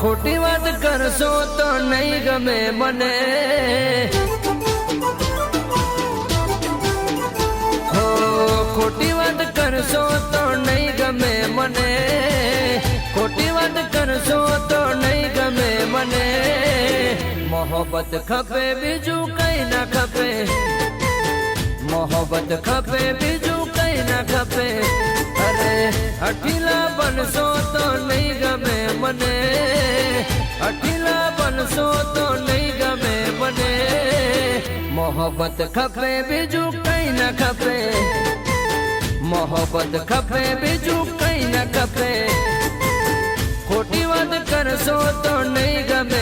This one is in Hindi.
ખોટી વાત કરશો તો નહીં ગમે મને હો ખોટી વાત કરશો તો નહીં ગમે મને ખોટી વાત કરશો તો નહીં ગમે મને મોહબ્બત ખપે બીજું કઈ ના ખપે મોહબ્બત ખપે બીજું કઈ ના ખપે અરે અઠીલા બનશો તો मोहब्बत खपे बिजू कहीं न खपे मोहब्बत खपे बिजू कहीं न खपे खोटी वाद कर सो तो नहीं गमे।